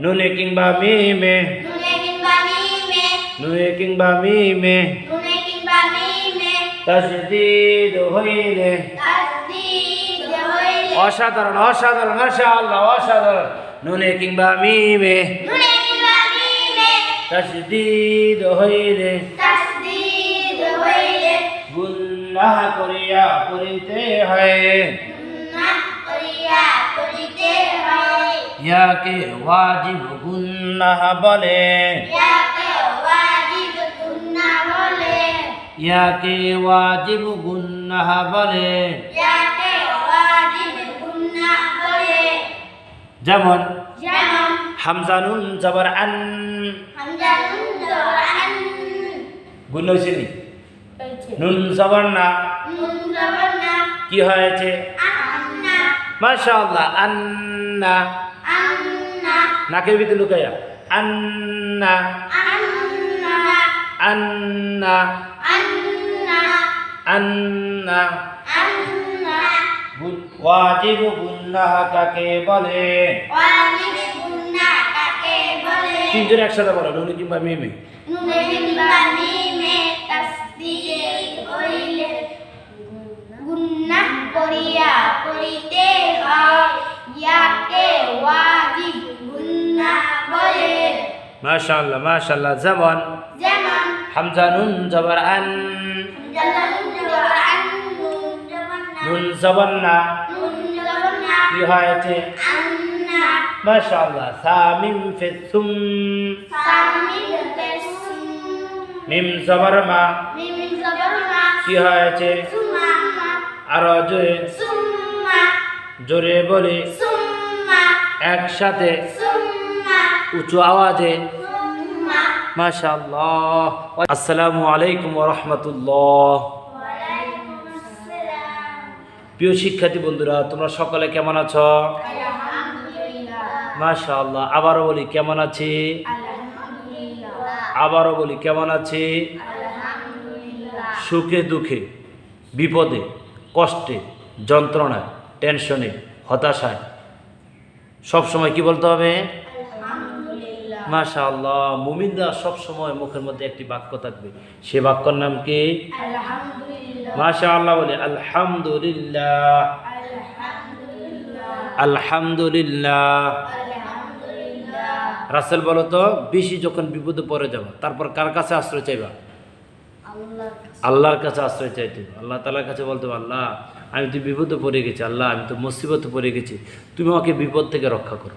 নুনে কিংবা মিমে। নুনে কিংবা মিমে। তাসদিদ হইলে। অসাধারণ অসাধারণ মাশাআল্লাহ অসাধারণ। নুনে কিংবা মিমে। তাসদিদ হইলে। তাসদিদ করিয়া করিতে হয়। করিয়া করিতে হয় ইয়াকে ওয়াজিব গুনাহ বলে। ইয়াকে ওয়াজিব গুনাহ বলে। যেমন হামজানুন জবর আন। গুণ হয়েছে নি? নুন জবর না। কি হয়েছে? মাশাআল্লাহ আন্না নাকের ভিতরে লুকাইয়া। আন্না। আন্না। আন্না। ওয়াজিব গুনাহ কাকে বলে? তিনজন একসাথে বলো, নুন কিংবা মিমে। নুনে কিংবা মিমে তাসদিদ হইলে গুনাহ করিয়া করিতে হয়, ইয়াকে ওয়াজিব বলে মাশাআল্লাহ মাশাআল্লাহ যেমন যেমন জবর আন জবরান নুন নুন জবর না কি হয়েছে আন্না মাশাআল্লাহ তেসুম মিম জবর মা কি হয়েছে আরও জোরে জোরে বলে একসাথে উঁচু আওয়াজে সুম্মা মাশাআল্লাহ। আসসালামু আলাইকুম রাহমাতুল্লাহ। প্রিয় শিক্ষার্থী বন্ধুরা তোমরা সকলে কেমন আছো? আলহামদুলিল্লাহ। মাশাআল্লাহ। আবারও বলি কেমন আছি? আলহামদুলিল্লাহ। আবারও বলি কেমন আছি? আলহামদুলিল্লাহ। সুখে দুঃখে বিপদে কষ্টে যন্ত্রণায় টেনশনে হতাশায় সব সময় কি বলতে হবে? মাশা আল্লাহ মুমিনরা সব সময় মুখের মধ্যে একটি বাক্য থাকবে। সে বাক্যর নাম কি? মাশা আল্লাহ বলে আলহামদুলিল্লাহ। আলহামদুলিল্লাহ। রাসেল বলো তো বেশি যখন বিপদে পড়ে যাবা তারপর কার কাছে আশ্রয় চাইবা? আল্লাহ আল্লাহর কাছে আশ্রয় চাইতে আল্লাহ তালার কাছে বলতে আল্লাহ আমি তো বিপদে পড়ে গেছি আল্লাহ আমি তো মুসিবতে পড়ে গেছি তুমি আমাকে বিপদ থেকে রক্ষা করো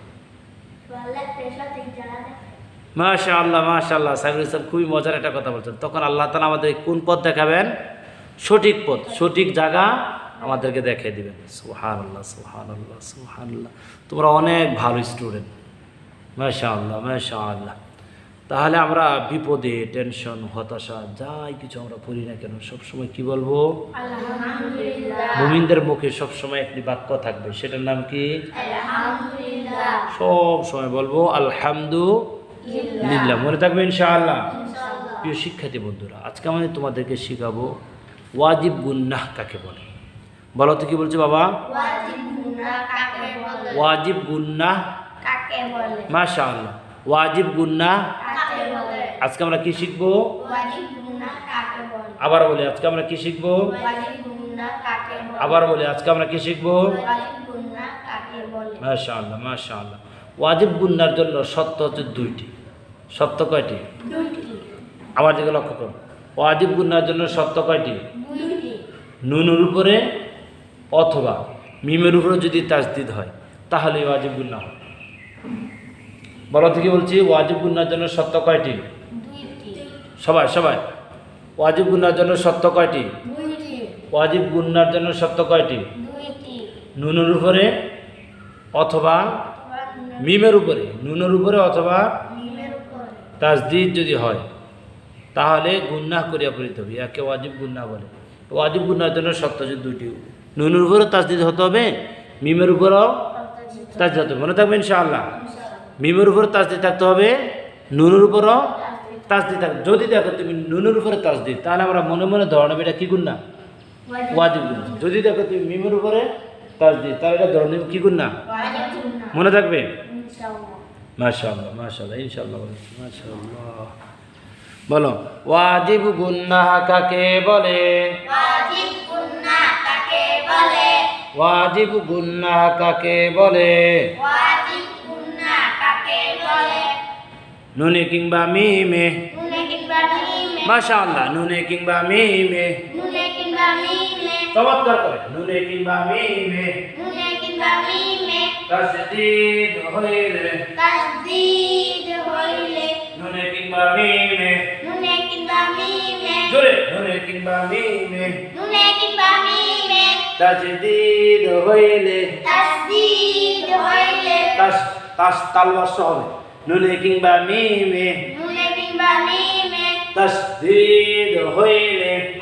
আল্লাহ পেশা থেকে জানা মাশা আল্লাহ মাশা আল্লাহ সাইফুল ইসলাম খুবই মজার একটা কথা বলছেন। তখন আল্লাহ তালা আমাদের কোন পথ দেখাবেন? সঠিক পথ সঠিক জায়গা আমাদেরকে দেখিয়ে দিবেন। সুহান আল্লাহ সুহান আল্লাহ সুহান আল্লাহ তোমরা অনেক ভালো স্টুডেন্ট। মাশা আল্লাহ মাশা আল্লাহ তাহলে আমরা বিপদে টেনশন হতাশা যাই কিছু আমরা পড়ি না কেন সবসময় কি বলব? মুমিনদের মুখে সবসময় একটি বাক্য থাকবে। সেটার নাম কি? সব সময় বলব আলহামদুলিল্লাহ মনে থাকবে ইনশাআল্লাহ। প্রিয় শিক্ষার্থী বন্ধুরা আজকে আমি তোমাদেরকে শেখাবো ওয়াজিব গুন্নাহ কাকে বলে। বলো তো কি বলছো বাবা? ওয়াজিব গুন্নাহ কাকে বলে? মাশা আল্লাহ ওয়াজিব গুন্নাহ কাকে বলে? আজকে আমরা কি শিখব? ওয়াজিব গুনাহ কাকে বলে? আবার বলি আজকে আমরা কি শিখব? আবার বলি আজকে আমরা কি শিখব? মাশা আল্লাহ মাশা আল্লাহ ওয়াজিব গুন্নার জন্য সত্য হচ্ছে দুইটি। সত্য কয়টি? আবার দিকে লক্ষ্য করো। ওয়াজিব গুন্নার জন্য সত্য কয়টি? নুনের উপরে অথবা মিমের উপরে যদি তাজদিদ হয়, তাহলে ওয়াজিব গুন্না হয়। বলো থেকে বলছি? ওয়াজিব গুন্নার জন্য সত্য কয়টি? সবাই সবাই। ওয়াজিব গুন্নার জন্য সত্য কয়টি? ওয়াজিব গুন্নার জন্য সত্য কয়টি? নুনের উপরে অথবা মিমের উপরে। নুনের উপরে অথবা তাজদিদ যদি হয় তাহলে গুন্নাহ করিয়া পড়িতে হবে। একে ওয়াজিব গুন্না বলে। ওয়াজিব গুন্নার জন্য সত্য যে দুইটি। নুনের উপরেও তাজদিদ হতে হবে মিমের উপরও তাজদিদ হতে হবে। মনে থাকবে ইনশাআল্লাহ? মিমের উপরে তাজদিদ থাকতে হবে নুনের উপরও তাজদিদ থাকবে। যদি দেখো তুমি নুনের উপরে তাজদিদ তাহলে আমরা মনে মনে ধরে নেবে এটা কী গুন্না ওয়াজিব গুন্না যদি দেখো তুমি মিমের উপরে তাজদিদ তাহলে এটা ধরে নেবে কী গুন্না মনে থাকবে? ইনশাআল্লাহ মাশাআল্লাহ মাশাআল্লাহ ইনশাআল্লাহ বলো বলো ওয়াজিব গুন্নাহ কাকে বলে? ওয়াজিব গুনাহ কাকে বলে? ওয়াজিব গুন্নাহ কাকে বলে? ওয়াজিব গুনাহ কাকে বলে? নুনে কিংবা মিমে? নুনে কিংবা মিমে? মাশাআল্লাহ নুনে কিংবা মিমে? নুনে কিংবা মিমে? চমৎকার করে। নুনে কিংবা মিমে। নুনে কিংবা মিমে। তাসদীদ হইলে। তাসদীদ হইলে। নুনে কিংবা মিমে। নুনে কিংবা মিমে। জোরে। নুনে কিংবা মিমে। নুনে কিংবা মিমে। তাসদীদ হইলে। তাসদীদ হইলে। তাস তাস তালবাস হবে। নুনে কিংবা মিমে। নুনে কিংবা মিমে। তাসদীদ হইলে।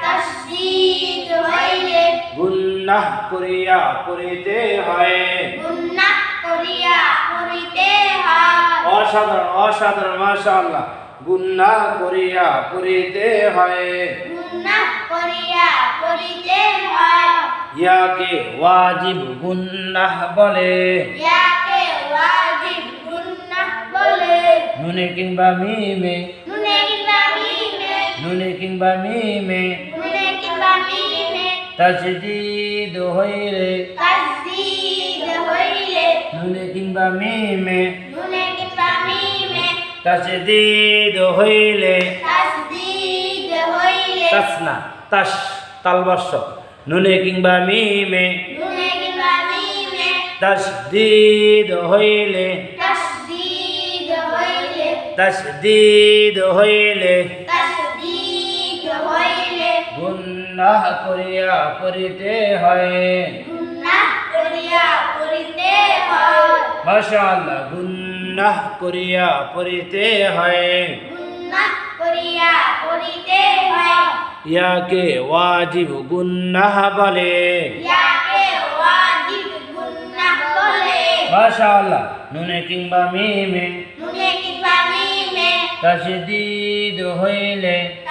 তাসদীদ হইলে গুন্নাহ করিয়া করিতে হয়। গুনাহ করিয়া করিতে হয়। অসাধারণ অসাধারণ মাশাআল্লাহ। গুন্নাহ করিয়া করিতে হয়। গুনাহ করিয়া করিতে হয়। ইয়াকে ওয়াজিব গুন্নাহ বলে। ইয়াকে ওয়াজিব গুনাহ বলে। নুনে কিংবা মিমে। নুনে কিংবা মিমে। নুনে কিংবা মিমে। তাসদীদ হইলে। তাসদীদ হইলে। নুনে কিংবা মিমে। নুনে কিংবা মিমে। তাসদীদ হইলে। তাসদীদ হইলে। তাসনা তাস তালবাস নুনে কিংবা মিমে। নুনে কিংবা মিমে। তাসদীদ হইলে। তাসদীদ হইলে। তাসদীদ হইলে। গুন্নাহ করিয়া করিতে হয়। মাশাআল্লাহ গুন্নাহ করিয়া করিতে হয়। ইয়াকে ওয়াজিব গুন্নাহ বলে। মাশাআল্লাহ নুনে কিংবা মিমে। নুনে কিংবা মিমে। তাসদীদ হইলে।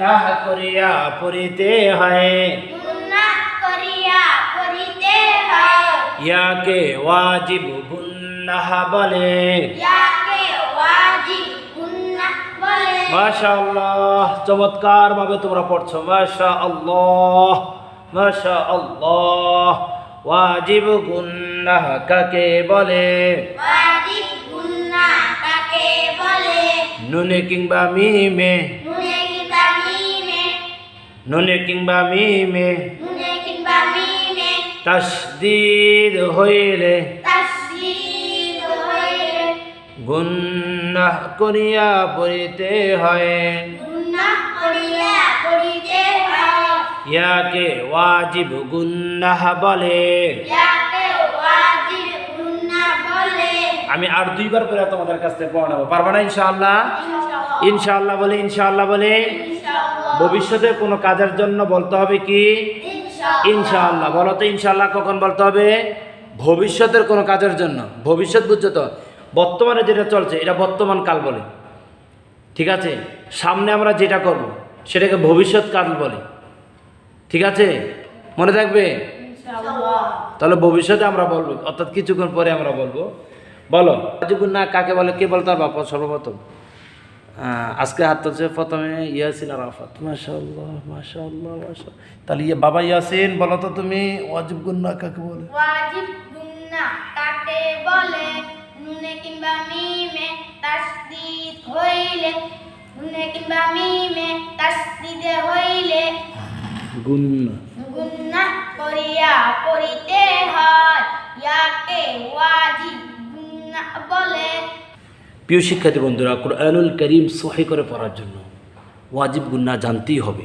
গুন্নাহ করিয়া পড়িতে হয়। হয়। ইয়াকে ওয়াজিব গুন্নাহ বলে। ইয়াকে ওয়াজিব গুনাহ বলে। মাশাআল্লাহ চমৎকার ভাবে তোমরা পড়ছো। মাশাআল্লাহ মাশাআল্লাহ ওয়াজিব গুন্নাহ কাকে বলে? ওয়াজিব গুনাহ কাকে বলে? নুনে কিংবা মিমে? নুনে কিংবা মিমে হইলে তাসদীদ হইলে করিয়া পড়িতে হয়। ইয়াকে ওয়াজিব গুন্নাহ বলে। আমি আর দুইবার করে তোমাদের কাছ থেকে পড়াবো পারবা না ইনশাআল্লাহ? ইনশাআল্লাহ। ইনশাআল্লাহ বলে ইনশাআল্লাহ বলে। ভবিষ্যতে কোনো কাজের জন্য বলতে হবে কি? ইনশাআল্লাহ। বলো তো ইনশাআল্লাহ কখন বলতে হবে? ভবিষ্যতের কোনো কাজের জন্য। ভবিষ্যৎ বুঝছ তো? বর্তমানে যেটা চলছে এটা বর্তমান কাল বলে। ঠিক আছে? সামনে আমরা যেটা করব সেটাকে ভবিষ্যৎ কাল বলে। ঠিক আছে? মনে থাকবে? তাহলে ভবিষ্যতে আমরা বলব অর্থাৎ কিছুক্ষণ পরে আমরা বলব। বলো। না কাকে বলে কে বলতে পারবা? সর্বপ্রথম। আজকে হাত তুলছে প্রথমে ইয়াসিন আরাফাত। মাশাআল্লাহ মাশাআল্লাহ মাশা তাহলে ইয়ে বাবা ইয়াসিন বলো তো তুমি ওয়াজিব গুন্না কাকে বলে? ওয়াজিব গুনাহ কাকে বলে? নুনে কিংবা মিমে তাসদীদ হইলে। নুনে কিংবা মিমে তাসদীদ হইলে। গুন্না। গুন্না করিয়া করিতে হয়। ইয়াকে ওয়াজিব গুন্না বলে। প্রিয় শিক্ষার্থী বন্ধুরা, কোরআনুল করিম সহি করে পড়ার জন্য ওয়াজিব গুন্না জানতেই হবে।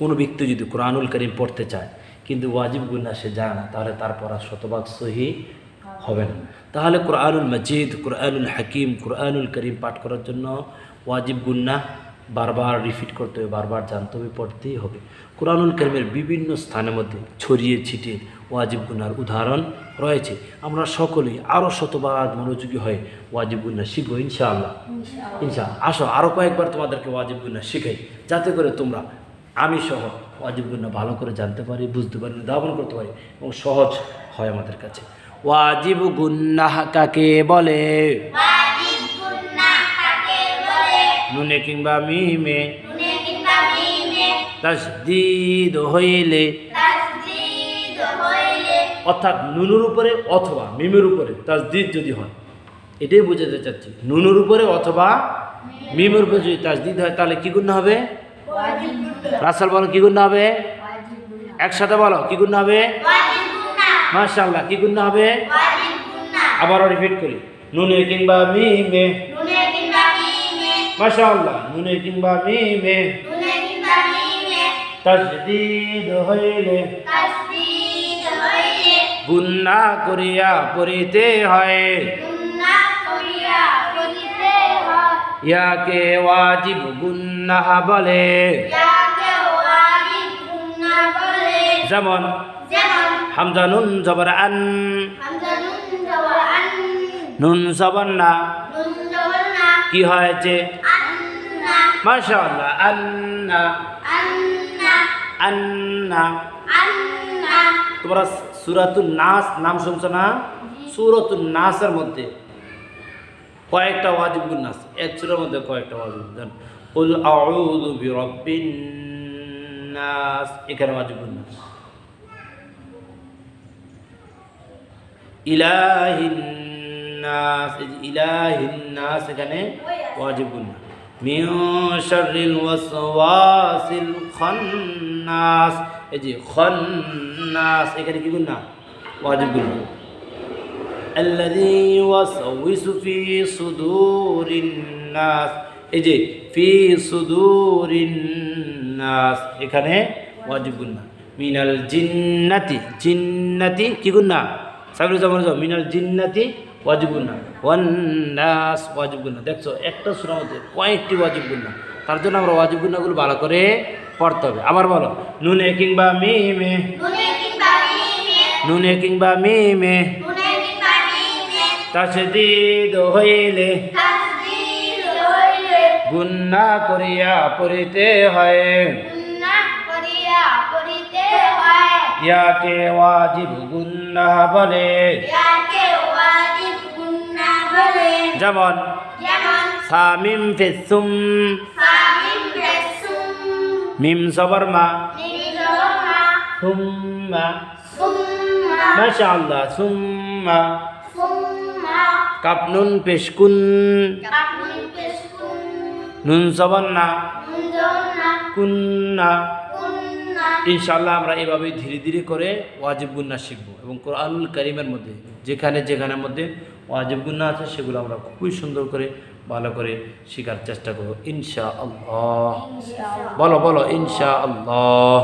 কোনো ব্যক্তি যদি কোরআনুল করিম পড়তে চায়, কিন্তু ওয়াজিব গুন্না সে জানে না, তাহলে তার পড়া শতভাগ সহি হবে না। তাহলে কোরআনুল মজিদ, কোরআনুল হাকিম, কোরআনুল করিম পাঠ করার জন্য ওয়াজিব গুন্না বারবার রিপিট করতে হবে, বারবার জানতে হবে, পড়তেই হবে। কোরআনুল করিমের বিভিন্ন স্থানের মধ্যে ছড়িয়ে ছিটিয়ে ওয়াজিব গুনার উদাহরণ রয়েছে। আমরা সকলেই আরও শতভাগ মনোযোগী হয়ে ওয়াজিব গুন্না শিখব ইনশাআল্লাহ। ইনশাআল্লাহ। আসো আরও কয়েকবার তোমাদেরকে ওয়াজিব গুন্না শিখাই। যাতে করে তোমরা আমি সহ ওয়াজিব গুন্না ভালো করে জানতে পারি বুঝতে পারি ধাবন করতে পারি এবং সহজ হয় আমাদের কাছে। ওয়াজিব গুন্নাহ কাকে বলে? নুনে কিংবা মিমে। তাসদিদ হইলে অর্থাৎ নুনুর উপরে অথবা মিমের উপরে তাসদিদ যদি হয় এটাই বোঝাতে চাচ্ছি। নুনুর উপরে অথবা মিমের উপরে যদি তাসদিদ হয় তাহলে কি গুণ হবে? রাসাল বলো কি গুণ হবে? একসাথে বলো কি গুণ হবে? মাশাআল্লাহ কি গুণ হবে? আবারও রিপিট করি। নুনে কিংবা মিমে। মিমে। নুনে কিংবা মিমে। হইলে হইলে গুন্না করিয়া পড়িতে হয়। ইয়াকে ওয়াজিব গুন্নাহ বলে। যেমন হামজা নুন জবর আন। নুন জবর না। কি হয়েছে? মাশাআল্লাহ আন্না। আন্না। আন্না। তোমরা সুরাতুল নাস নাম শুনছো না? সুরাতুল নাসের মধ্যে কয়েকটা ওয়াজিব গুণ নাস। এক সুরের মধ্যে কয়েকটা ওয়াজিব গুণ কুল আউযু বিরাব্বিন নাস এখানে ওয়াজিব গুণ নাস। ইলাহিন নাস ইলাহিন নাস এখানে ওয়াজিব গুণ নাস। মিন শাররিল ওয়াসওয়াসিল খান্নাস এই যে খান্নাস এখানে কি গুণ না ওয়াজিব গুণ না الذي يوسوس في صدور الناس এই যে ফি সুদুরিন নাস এখানে ওয়াজিব গুন্না মিনাল জিন্নাতি জিন্নাতি কি গুন্না সাবির জামান যাও মিনাল জিন্নাতি ওয়াজিব গুন্না ওয়ান নাস ওয়াজিব গুন্না দেখছ একটা সূরার মধ্যে কয়েকটি ওয়াজিব গুন্না তার জন্য আমরা ওয়াজিব গুন্নাগুলো ভালো করে পড়তে হবে। আবার বলো নুনে কিংবা মিমে। নুনে কিংবা মিমে। তাসদিদ হইলে। গুন্না করিয়া পড়িতে হয়। করিতে হয়। ইয়াকে ওয়াজিব গুন্না বলে। যাকে ওয়াজিব গুনাহ বলে। যেমন যেমন সামিম ফিসুম সামিম রাসুম মিম সবরমা। নিজমা সুম্মা। সুম্মা। মাশাআল্লাহ সুম্মা। সুম্মা। কাপনুন পেশকুন। আপনি পেশকুন। নুন সবন্না মুঞ্জনা কুন্না কুন্না। ইনশাআল্লাহ আমরা এভাবেই ধীরে ধীরে করে ওয়াজিব গুন্না শিখব এবং কোরআনুল করিমের মধ্যে, যেখানে যেখানের মধ্যে ওয়াজিব গুন্না আছে, সেগুলো আমরা খুবই সুন্দর করে, ভালো করে শেখার চেষ্টা করব। ইনশা আল্লাহ বলো বলো ইনশা আল্লাহ